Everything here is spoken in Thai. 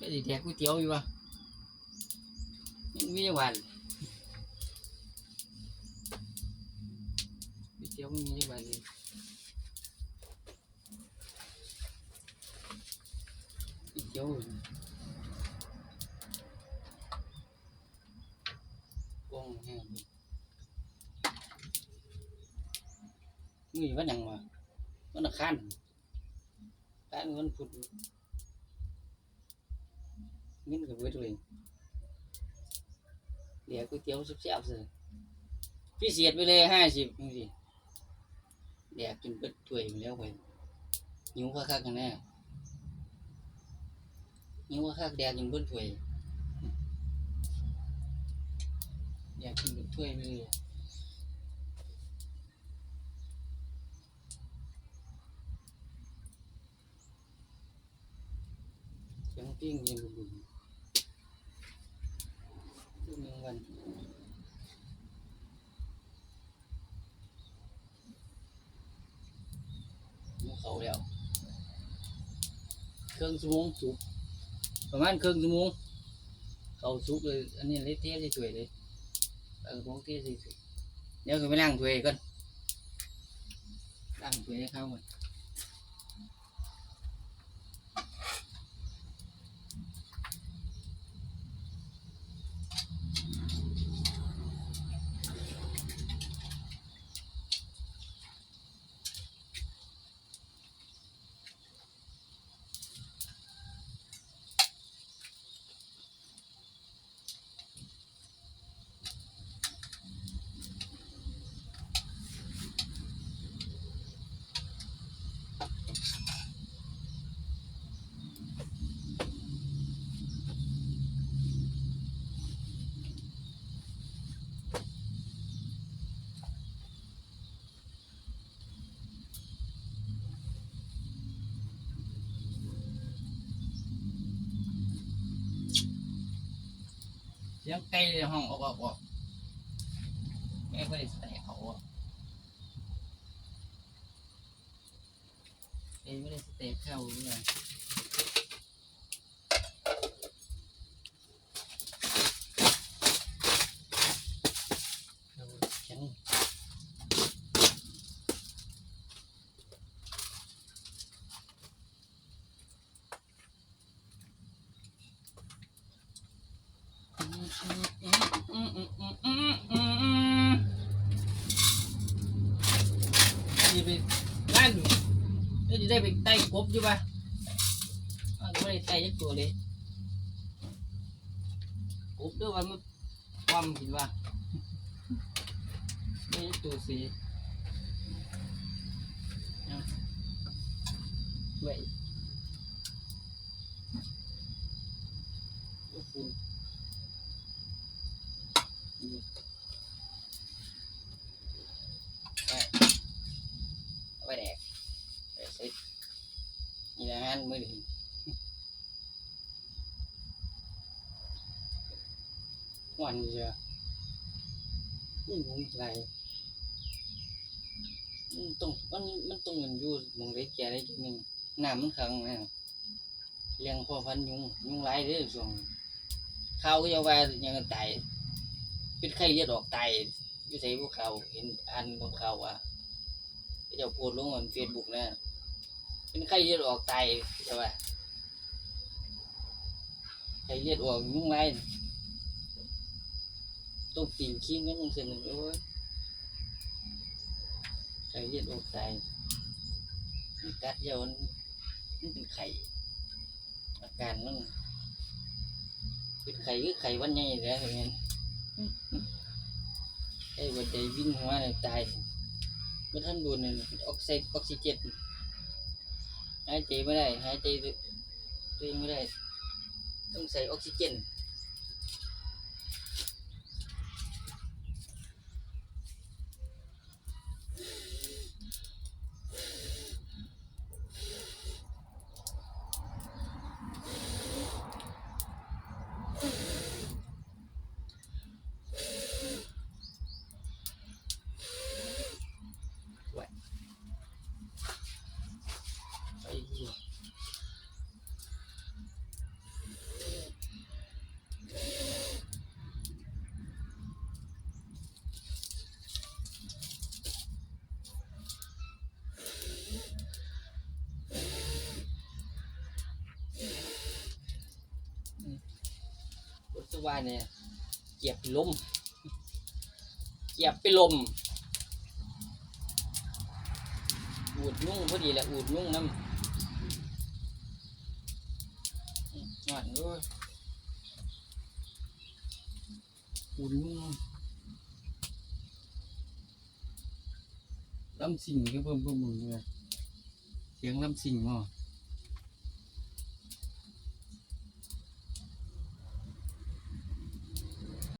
ก็สิแดกก๋วยเตี๋ยวอยู่วะมันมีจังหวานก๋วยเตี๋ยวมันมีจังหวานเลยก๋วยเตี๋ยวกงแห้งมือวันหยังวะวันอังคารการวันพุธ nghiên cứu với tụi để cứ tiêu sắp xếp rồi. Phi diệt với lê hai gì cũng gì. Để kinh bất tuổi mình đeo phải nhú khoa khác này. Nhú khoa khác đẹp nhưng bất tuổi để kinh bất tuổi mình tiếng nhìn mình เขาแล้ว เครื่องสมงสุกประมาณเครื่องสมงเขาสุกเลย อันนี้เละเทะสวยเลยเออผมเทะสวยเดี๋ยวก็ไปล้างถ้วยก่อนล้างถ้วยให้เขาก่อน สียงไก่ในห้องออกออกออกแม่ก็ได้ใส่เขาอะเอ้ยไม่ได้สเต็กเข้าเลยเข้ จะไปลั่นก็จะได้ไปไต่กบอยู่ปะไม่ได้ไต่ยักตัวเลยกบด้วยว่ามันความผิดว่าไม่ยักตัวสีเว้ยโอ้โห เอาไปแดกไปสินี่นะฮะมือถือวันเดียวนี่มึงไรมันต้องมันมันต้องเงินอยู่มึงได้แก่ได้ทีหนึ่งน้ำมันขังนะเลี้ยงพ่อพันยุงยุงไรเด้อส่วงข้าวก็จะว่ายังกันตาย เป็นไข้เลือดออกตยอยู่ใส่พวกเขาเห็นอันของเขาว่าเจ้าโพสต์ลงบนเฟซบุ๊กนะเป็นไข้เลือดออกไตใช่ป่ะไข้เลือดออกยุ่งไรต้องปีนขี้งั้นต้องเซ็นหนึ่งด้ยไข้เลือดออกไตมันกัดเยามันมันเป็นไข่อาการมันเป็นไข่คือไข่วันใหญ่แล้วเห็นไไอ้วันใจวิ่งหัวตายเมื่อท่านดูเนี่ยออกซิออกซิเจนหายใจไม่ได้หายใจตัวเองไม่ได้ ต้องใส่ออกซิเจนไป ว่าเนี่ยเกียบเป็นลมเกียบเป็นลม อูดยุ่งพอดีแหละอูดยุ่งน้ำหวานด้วยอูดยุ่งลำสิงก็เพิ่มเพิ่มมึงเลยเสียงลำสิงเนาะ